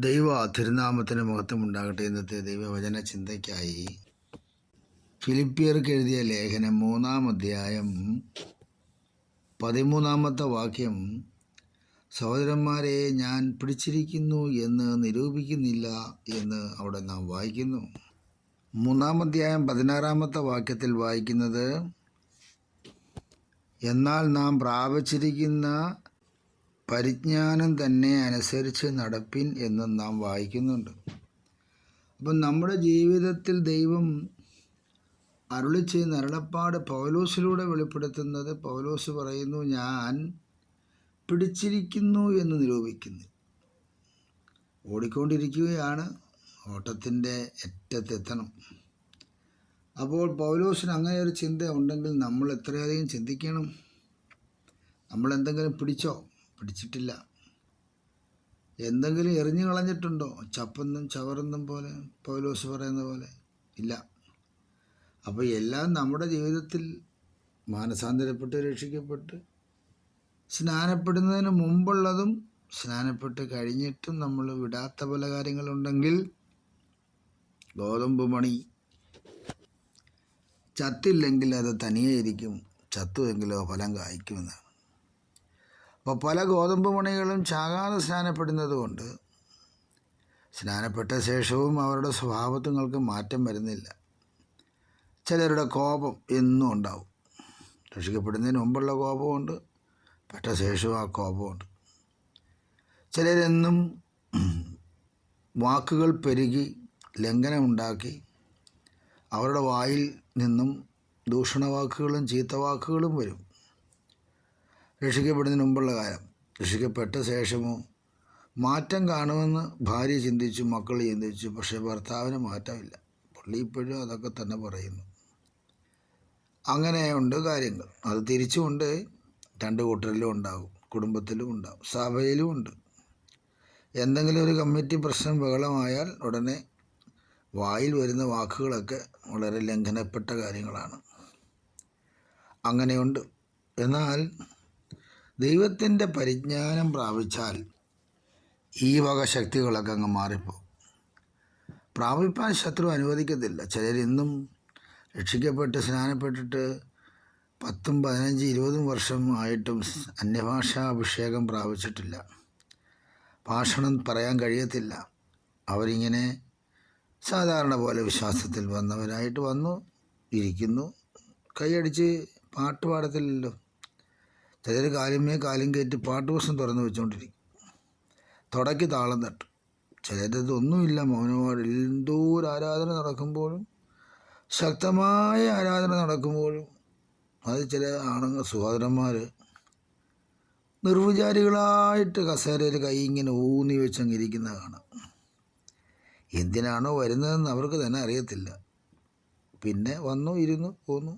ദൈവ തിരുനാമത്തിന് മഹത്വം ഉണ്ടാകട്ടെ ഇന്നത്തെ ദൈവവചന ചിന്തയ്ക്കായി ഫിലിപ്പിയർക്ക് എഴുതിയ ലേഖനം മൂന്നാം അധ്യായം പതിമൂന്നാമത്തെ വാക്യം സഹോദരന്മാരെ ഞാൻ പിടിച്ചിരിക്കുന്നു എന്ന് നിരൂപിക്കുന്നില്ല എന്ന് അവിടെ നാം വായിക്കുന്നു. മൂന്നാം അധ്യായം പതിനാറാമത്തെ വാക്യത്തിൽ വായിക്കുന്നത് എന്നാൽ നാം പ്രാപിച്ചിരിക്കുന്ന പരിജ്ഞാനം തന്നെ അനുസരിച്ച് നടപ്പിൻ എന്ന് നാം വായിക്കുന്നുണ്ട്. അപ്പം നമ്മുടെ ജീവിതത്തിൽ ദൈവം അരുളി ചെയ്യുന്ന അരുളപ്പാട് പൗലോസിലൂടെ വെളിപ്പെടുത്തുന്നത് പൗലോസ് പറയുന്നു ഞാൻ പിടിച്ചിരിക്കുന്നു എന്ന് നിരൂപിക്കുന്നു. ഓടിക്കൊണ്ടിരിക്കുകയാണ് ഓട്ടത്തിന്റെ അറ്റത്തെത്തണം. അപ്പോൾ പൗലോസിന് അങ്ങനെ ഒരു ചിന്ത ഉണ്ടെങ്കിൽ നമ്മൾ എത്രയധികം ചിന്തിക്കണം? നമ്മൾ എന്തെങ്കിലും പിടിച്ചോ? പിടിച്ചിട്ടില്ല. എന്തെങ്കിലും എറിഞ്ഞു കളഞ്ഞിട്ടുണ്ടോ? ചപ്പെന്നും ചവറെന്നും പോലെ പൗലോസ് പറയുന്ന പോലെ ഇല്ല. അപ്പോൾ എല്ലാം നമ്മുടെ ജീവിതത്തിൽ മാനസാന്തരപ്പെട്ട് രക്ഷിക്കപ്പെട്ട് സ്നാനപ്പെടുന്നതിന് മുമ്പുള്ളതും സ്നാനപ്പെട്ട് കഴിഞ്ഞിട്ടും നമ്മൾ വിടാത്ത പല കാര്യങ്ങളുണ്ടെങ്കിൽ ഗോതമ്പ് മണി. ചത്തില്ലെങ്കിൽ അത് തനിയെ ഇരിക്കും. ചത്തുവെങ്കിലോ ഫലം കായ്ക്കുമെന്നാണ് അപ്പോൾ പല ഗോതമ്പ് മണികളും ചാകാതെ സ്നാനപ്പെടുന്നത് കൊണ്ട് സ്നാനപ്പെട്ട ശേഷവും അവരുടെ സ്വഭാവത്വങ്ങൾക്ക് മാറ്റം വരുന്നില്ല. ചിലരുടെ കോപം എന്നും ഉണ്ടാവും. രക്ഷിക്കപ്പെടുന്നതിന് മുമ്പുള്ള കോപമുണ്ട് പെട്ട ശേഷവും ആ കോപമുണ്ട് ചിലരെന്നും വാക്കുകൾ പെരുകി ലംഘനമുണ്ടാക്കി അവരുടെ വായിൽ നിന്നും ദൂഷണവാക്കുകളും ചീത്തവാക്കുകളും വരും. രക്ഷിക്കപ്പെടുന്നതിന് മുമ്പുള്ള കാലം. രക്ഷിക്കപ്പെട്ട ശേഷമോ മാറ്റം കാണുമെന്ന് ഭാര്യ ചിന്തിച്ചു മക്കൾ ചിന്തിച്ചു പക്ഷേ ഭർത്താവിന് മാറ്റമില്ല. പുള്ളി ഇപ്പോഴും അതൊക്കെ തന്നെ പറയുന്നു. അങ്ങനെയുണ്ട് കാര്യങ്ങൾ. അത് തിരിച്ചുകൊണ്ട് രണ്ട് കൂട്ടരിലും ഉണ്ടാകും കുടുംബത്തിലും ഉണ്ടാകും സഭയിലും ഉണ്ട്. എന്തെങ്കിലും ഒരു കമ്മിറ്റി പ്രശ്നം ബഹളമായാൽ ഉടനെ വായിൽ വരുന്ന വാക്കുകളൊക്കെ വളരെ ലംഘനപ്പെട്ട കാര്യങ്ങളാണ്. അങ്ങനെയുണ്ട്. എന്നാൽ ദൈവത്തിന്റെ പരിജ്ഞാനം പ്രാപിച്ചാൽ ഈ വക ശക്തികളൊക്കെ അങ്ങ് മാറിപ്പോകും. പ്രാപിപ്പാൻ ശത്രു അനുവദിക്കത്തില്ല. ചിലരിന്നും രക്ഷിക്കപ്പെട്ട് സ്നാനപ്പെട്ടിട്ട് പത്തും പതിനഞ്ച് ഇരുപതും വർഷം ആയിട്ടും അന്യഭാഷാ അഭിഷേകം പ്രാപിച്ചിട്ടില്ല. ഭാഷണം പറയാൻ കഴിയത്തില്ല. അവരിങ്ങനെ സാധാരണ പോലെ വിശ്വാസത്തിൽ വന്നവരായിട്ട് വന്നു ഇരിക്കുന്നു. കൈയടിച്ച് പാട്ട് പാടത്തില്ലല്ലോ. ചിലർ കാലുമേ കാലും കയറ്റി പാട്ട് പുസ്തകം തുറന്നു വെച്ചുകൊണ്ടിരിക്കും തുടക്കി താളം തട്ടും. ചിലരത് ഒന്നുമില്ല എന്തോ ഒരു ആരാധന നടക്കുമ്പോഴും ശക്തമായ ആരാധന നടക്കുമ്പോഴും അത് ചില ആണുങ്ങൾ സഹോദരന്മാർ നിർവിചാരികളായിട്ട് കസേരയിൽ കൈ ഇങ്ങനെ ഊന്നി വെച്ചങ്ങിരിക്കുന്ന കാണാം. എന്തിനാണോ വരുന്നതെന്ന് അവർക്ക് തന്നെ അറിയത്തില്ല. പിന്നെ വന്നു ഇരുന്നു പോന്നു.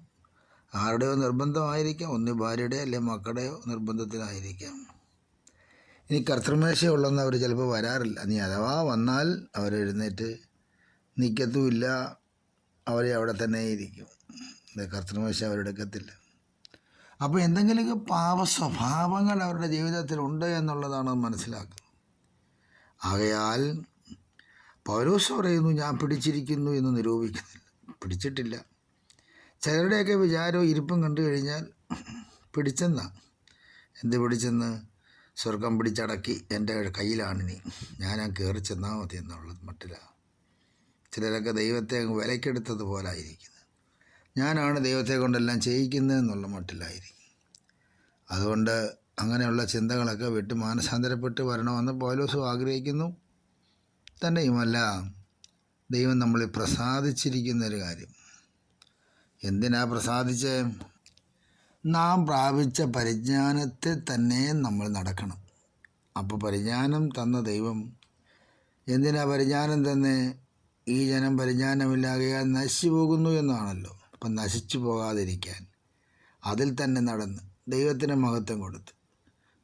ആരുടെയോ നിർബന്ധമായിരിക്കാം. ഒന്ന് ഭാര്യയുടെ അല്ലെ മക്കളുടെയോ നിർബന്ധത്തിലായിരിക്കാം. ഇനി കർത്തൃമേശയുള്ളെന്ന് അവർ ചിലപ്പോൾ വരാറില്ല. നീ അഥവാ വന്നാൽ അവരെഴുന്നേറ്റ് നിൽക്കത്തുമില്ല അവരെ അവിടെ തന്നെ ഇരിക്കും. കർത്തൃമേശ അവരെടുക്കത്തില്ല അപ്പോൾ എന്തെങ്കിലുമൊക്കെ പാപ സ്വഭാവങ്ങൾ അവരുടെ ജീവിതത്തിൽ ഉണ്ട് എന്നുള്ളതാണ് മനസ്സിലാക്കുന്നത്. ആകയാൽ പൗരോസ് പറയുന്നു ഞാൻ പിടിച്ചിരിക്കുന്നു എന്ന് നിരൂപിക്കുന്നില്ല. പിടിച്ചിട്ടില്ല. ചിലരുടെയൊക്കെ വിചാരവും ഇരിപ്പും കണ്ടു കഴിഞ്ഞാൽ പിടിച്ചെന്നാ. എന്ത് പിടിച്ചെന്ന്? സ്വർഗം പിടിച്ചടക്കി എന്റെ കയ്യിലാണിനി ഞാൻ ആ കയറി ചെന്നാൽ മതി എന്നുള്ളത് മട്ടിലാണ് ചിലരൊക്കെ ദൈവത്തെ അങ്ങ് വിലക്കെടുത്തത് പോലായിരിക്കുന്നത് ഞാനാണ് ദൈവത്തെ കൊണ്ടെല്ലാം ചെയ്യിക്കുന്നത് എന്നുള്ള മട്ടിലായിരിക്കും. അതുകൊണ്ട് അങ്ങനെയുള്ള ചിന്തകളൊക്കെ വിട്ട് മാനസാന്തരപ്പെട്ട് വരണമെന്ന് പൗലോസും ആഗ്രഹിക്കുന്നു. തന്നെയുമല്ല ദൈവം നമ്മളിൽ പ്രസാദിച്ചിരിക്കുന്ന ഒരു കാര്യം. എന്തിനാ പ്രസാദിച്ച്? നാം പ്രാപിച്ച പരിജ്ഞാനത്തിൽ തന്നെ നമ്മൾ നടക്കണം. അപ്പോൾ പരിജ്ഞാനം തന്ന ദൈവം എന്തിനാ പരിജ്ഞാനം തന്നെ? ഈ ജനം പരിജ്ഞാനമില്ലാകയാൽ നശിച്ചു പോകുന്നു എന്നാണല്ലോ. അപ്പം നശിച്ചു പോകാതിരിക്കാൻ അതിൽ തന്നെ നടന്ന് ദൈവത്തിന് മഹത്വം കൊടുത്ത്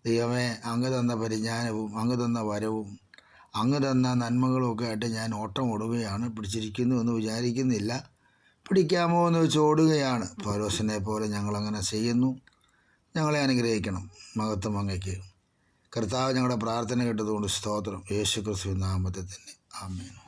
ദൈവമേ അങ്ങ് തന്ന പരിജ്ഞാനവും അങ്ങ് തന്ന വരവും അങ്ങ് തന്ന നന്മകളുമൊക്കെ ആയിട്ട് ഞാൻ ഓട്ടം ഓടുകയാണ് പിടിച്ചിരിക്കുന്നു എന്ന് വിചാരിക്കുന്നില്ല. പിടിക്കാമോ എന്ന് ചോടുകയാണ് പൗലോസിനെ പോലെ ഞങ്ങളങ്ങനെ ചെയ്യുന്നു. ഞങ്ങളെ അനുഗ്രഹിക്കണം. മഹത്വം അങ്ങയ്ക്ക് കർത്താവ് ഞങ്ങളുടെ പ്രാർത്ഥന കേട്ടതുകൊണ്ട് സ്തോത്രം. യേശു ക്രിസ്തു നാമത്തിൽ തന്നെ. ആമേൻ.